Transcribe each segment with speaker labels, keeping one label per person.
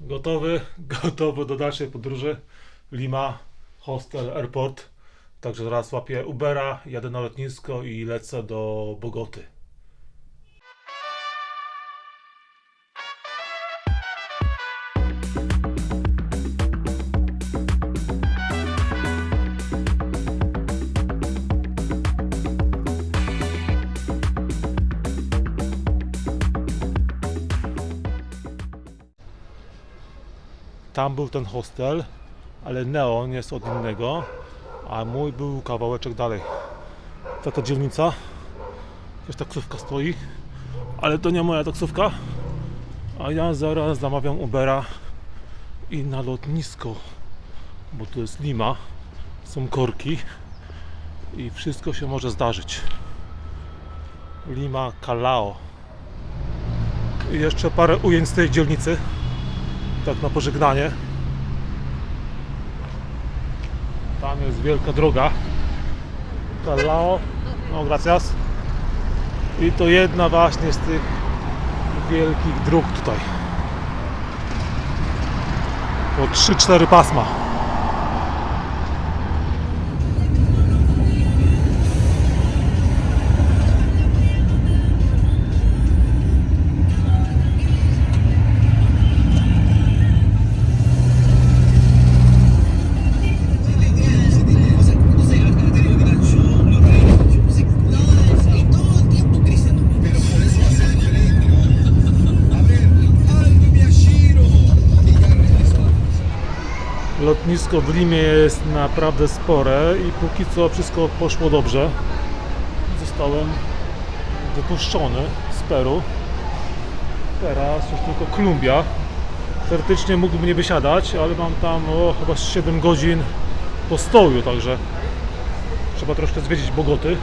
Speaker 1: Gotowy, gotowy do dalszej podróży. Lima, hostel, airport. Także zaraz łapię Ubera, jadę na lotnisko i lecę do Bogoty. Tam był ten hostel, ale neon jest od innego, a mój był kawałeczek dalej. Taka dzielnica, też taksówka stoi, ale to nie moja taksówka, a ja zaraz zamawiam Ubera i na lotnisko, bo tu jest Lima, są korki i wszystko się może zdarzyć. Lima Calao. I jeszcze parę ujęć z tej dzielnicy tak na pożegnanie. Tam jest wielka droga. Calao. No, gracias. I to jedna właśnie z tych wielkich dróg tutaj. Po 3-4 pasma. Lotnisko w Limie jest naprawdę spore i póki co wszystko poszło dobrze. Zostałem wypuszczony z Peru. Teraz już tylko Kolumbia. Teoretycznie mógłbym nie wysiadać, ale mam tam o, chyba z 7 godzin postoju, także trzeba troszkę zwiedzić Bogoty,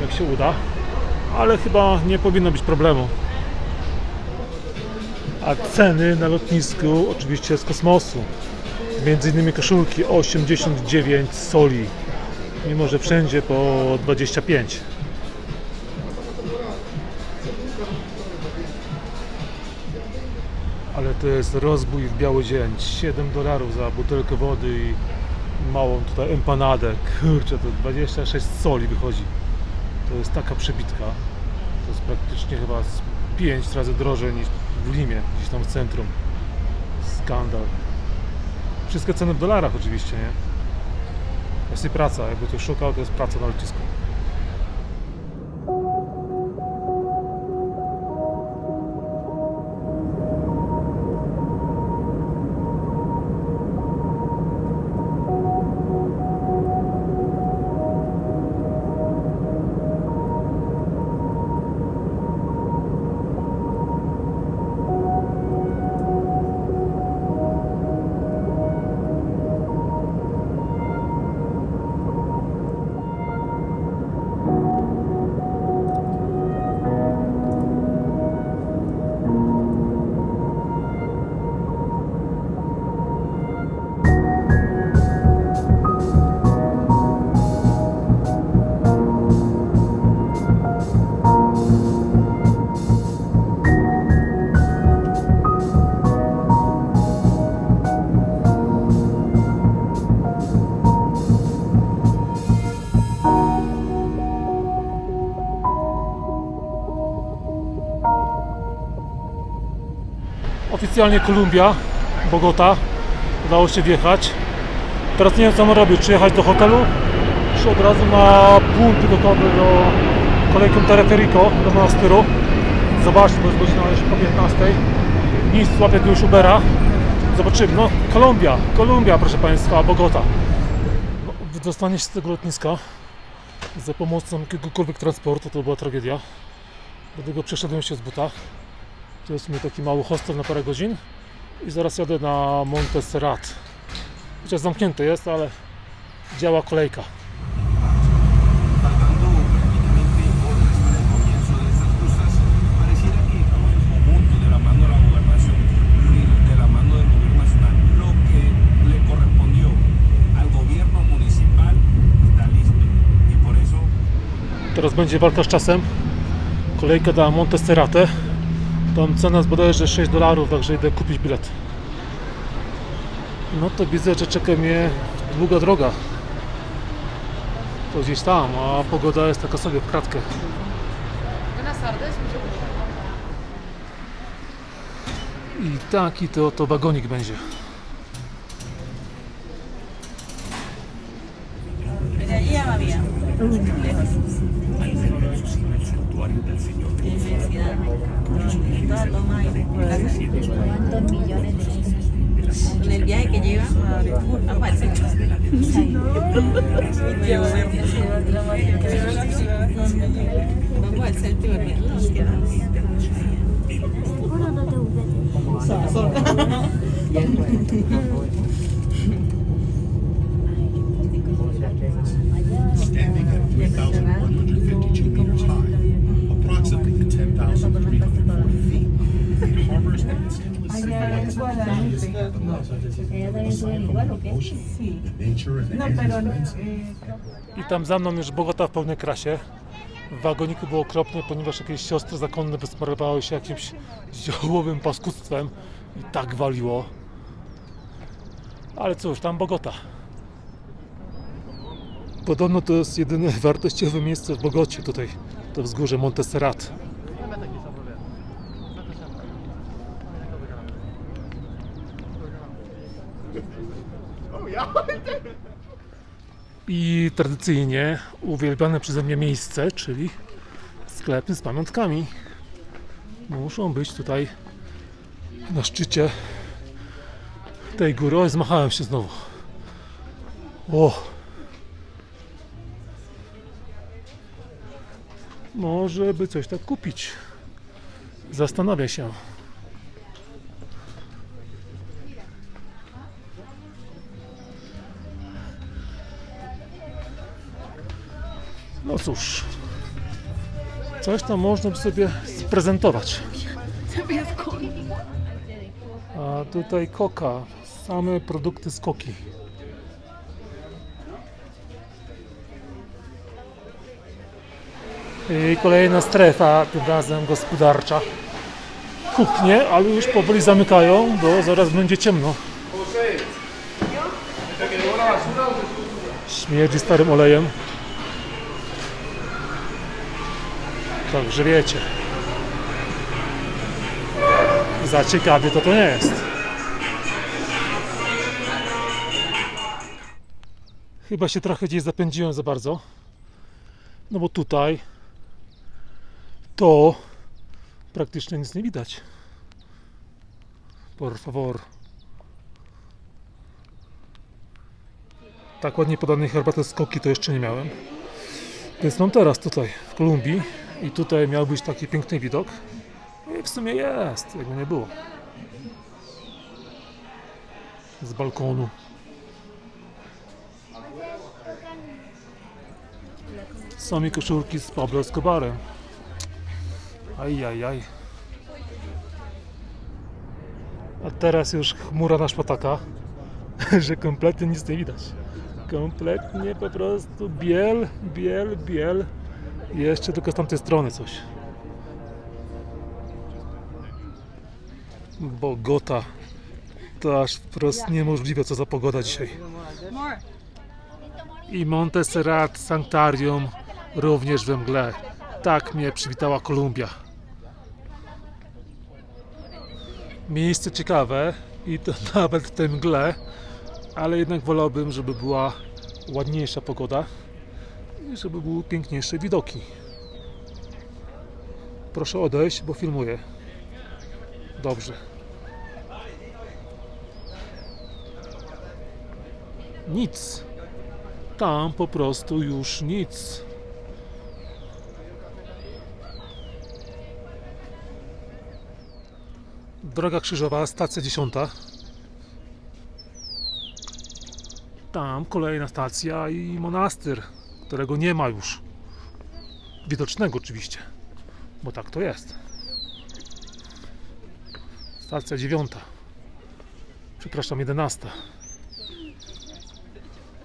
Speaker 1: jak się uda. Ale chyba nie powinno być problemu. A ceny na lotnisku oczywiście z kosmosu. Między innymi koszulki 89 soli, mimo że wszędzie po 25. Ale to jest rozbój w biały dzień. 7 dolarów za butelkę wody i małą tutaj empanadę. Kurczę, to 26 soli wychodzi. To jest taka przebitka. To jest praktycznie chyba z 5 razy drożej niż w Limie, gdzieś tam w centrum. Skandal. Wszystkie ceny w dolarach oczywiście, nie? Jest i praca, jakby tu szukał, to jest praca na lotnisku. Oficjalnie Kolumbia, Bogota. Udało się wjechać. Teraz nie wiem co mam robić, czy jechać do hotelu, czy od razu na punkt gotowy do kolejką Teleferico do monastyru. Zobaczmy, bo jest godzina już po 15. Nic, złapię już Ubera. Zobaczymy. No, Kolumbia, Kolumbia, proszę Państwa, Bogota. No, Dostanie się z tego lotniska za pomocą jakiegokolwiek transportu to była tragedia. Dlatego przeszedłem się z buta. To jest mi taki mały hostel na parę godzin i zaraz jadę na Montserrat. Chociaż zamknięte jest, ale działa kolejka. Teraz będzie walka z czasem. Kolejka na Montserratę. Tam cena jest bodajże 6 dolarów, także idę kupić bilet. No to widzę, że czeka mnie długa droga. To gdzieś tam, a pogoda jest taka sobie w kratkę. I taki to, to wagonik będzie.
Speaker 2: Ahí ya
Speaker 3: ¿Cuántos millones de pesos?
Speaker 2: Con el viaje que lleva a Juárez. Vamos al centro de
Speaker 3: Seguro no te ¿Ella también sube igual o qué?
Speaker 4: ocean, the nature and the endless
Speaker 1: I tam za mną już Bogota w pełnej krasie. W wagoniku było okropnie, ponieważ jakieś siostry zakonne wysmarowały się jakimś ziołowym paskudstwem i tak waliło. Ale cóż, tam Bogota. Podobno to jest jedyne wartościowe miejsce w Bogocie, tutaj to wzgórze Monteserrat. I tradycyjnie uwielbiane przeze mnie miejsce, czyli sklepy z pamiątkami. Muszą być tutaj na szczycie tej góry. Oj, zmachałem się znowu. O! Może by coś tak kupić. Zastanawia się. No cóż, coś tam można by sobie sprezentować. A tutaj koka, same produkty z koki. I kolejna strefa, tym razem gospodarcza. Kuchnie, ale już powoli zamykają, bo zaraz będzie ciemno. Śmierdzi starym olejem. Także wiecie. Za ciekawie to to nie jest. Chyba się trochę gdzieś zapędziłem za bardzo. No bo tutaj to praktycznie nic nie widać. Por favor. Tak ładnie podanej herbaty z koki to jeszcze nie miałem. Więc mam teraz tutaj w Kolumbii i tutaj miał być taki piękny widok. I w sumie jest, jakby nie było. Z balkonu. Są mi koszulki z Pablo Escobarem. Aj, aj, aj. A teraz już chmura na szpataka, że kompletnie nic nie widać. Kompletnie po prostu biel, biel, biel. Jeszcze tylko z tamtej strony coś. Bogota. To aż wprost niemożliwe, co za pogoda dzisiaj. I Monteserrat Sanctarium również we mgle. Tak mnie przywitała Kolumbia. Miejsce ciekawe i to nawet w tej mgle, ale jednak wolałbym, żeby była ładniejsza pogoda i żeby były piękniejsze widoki. Proszę odejść, bo filmuję. Dobrze. Nic. Tam po prostu już nic. Droga krzyżowa, stacja 10. Tam kolejna stacja i monastyr, którego nie ma już. Widocznego oczywiście, bo tak to jest. Stacja 9. Przepraszam, 11.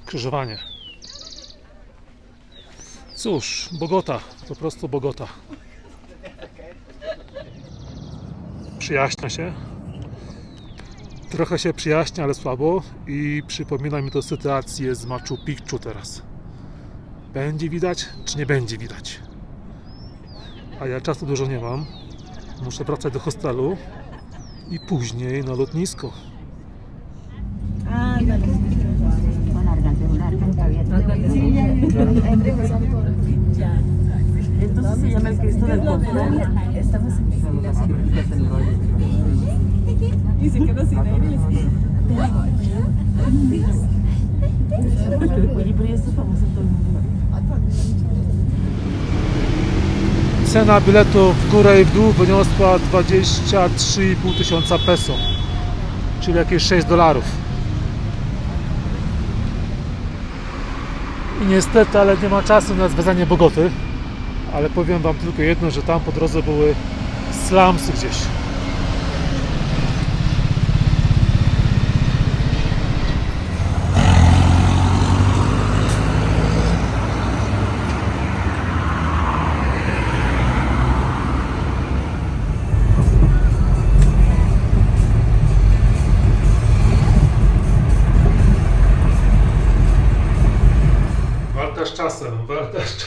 Speaker 1: Krzyżowanie. Cóż, Bogota, po prostu Bogota. Przyjaśnia się. Trochę się przyjaśnia, ale słabo i przypomina mi to sytuację z Machu Picchu teraz. Będzie widać, czy nie będzie widać? A ja czasu dużo nie mam. Muszę wracać do hostelu i później na lotnisko.
Speaker 2: Entonces se llama el Cristo del.
Speaker 3: Estamos en
Speaker 2: Y se quedó sin aire. Pero.
Speaker 1: Cena biletu w górę i w dół wyniosła 23,5 tysiąca peso, czyli jakieś 6 dolarów. I niestety, ale nie ma czasu na zwiedzanie Bogoty, ale powiem Wam tylko jedno, że tam po drodze były slumsy gdzieś.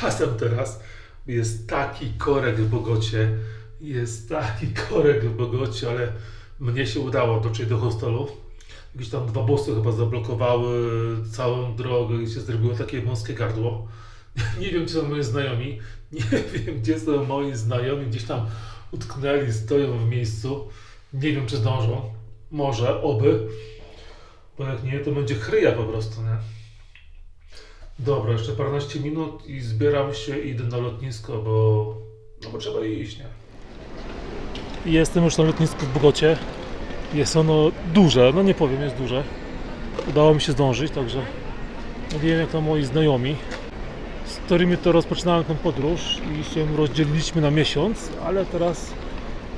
Speaker 1: Czasem teraz. Jest taki korek w Bogocie, jest taki korek w Bogocie, ale mnie się udało dotrzeć do hostelu. Jakieś tam dwa bosy chyba zablokowały całą drogę i się zrobiło takie wąskie gardło. Nie wiem, gdzie są moi znajomi, nie wiem, gdzie są moi znajomi, gdzieś tam utknęli, stoją w miejscu. Nie wiem, czy zdążą. Może, oby. Bo jak nie, to będzie chryja po prostu, nie? Dobra, jeszcze paręnaście minut i zbieram się i idę na lotnisko, bo, no bo trzeba iść, nie? Jestem już na lotnisku w Bogocie. Jest ono duże, no nie powiem, jest duże. Udało mi się zdążyć, także wiem jak to moi znajomi, z którymi to rozpoczynałem tę podróż i się rozdzieliliśmy na miesiąc, ale teraz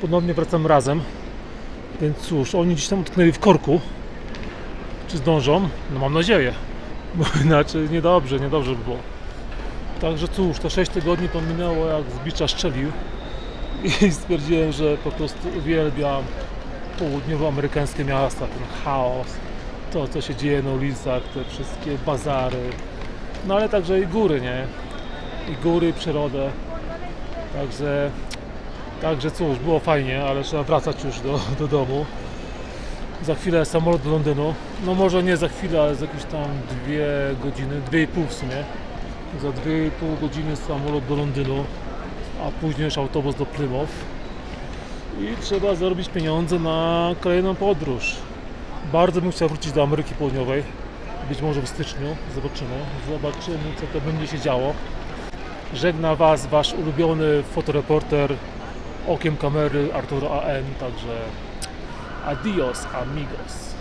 Speaker 1: ponownie wracam razem. Więc cóż, oni gdzieś tam utknęli w korku. Czy zdążą? No mam nadzieję bo inaczej niedobrze, niedobrze by było. Także cóż, te 6 tygodni to minęło jak z bicza szczelił i stwierdziłem, że po prostu uwielbiam południowoamerykańskie miasta, ten chaos, to co się dzieje na ulicach, te wszystkie bazary, no ale także i góry, nie? I góry, i przyrodę. Także, także cóż, było fajnie, ale trzeba wracać już do, do domu. Za chwilę samolot do Londynu. No może nie za chwilę, ale za jakieś tam dwie godziny, dwie i pół w sumie. Za dwie i pół godziny samolot do Londynu, a później już autobus do Plymouth. I trzeba zarobić pieniądze na kolejną podróż. Bardzo bym chciał wrócić do Ameryki Południowej. Być może w styczniu. Zobaczymy. Zobaczymy, co to będzie się działo. Żegna Was Wasz ulubiony fotoreporter okiem kamery Arturo AM. Także Adiós, amigos.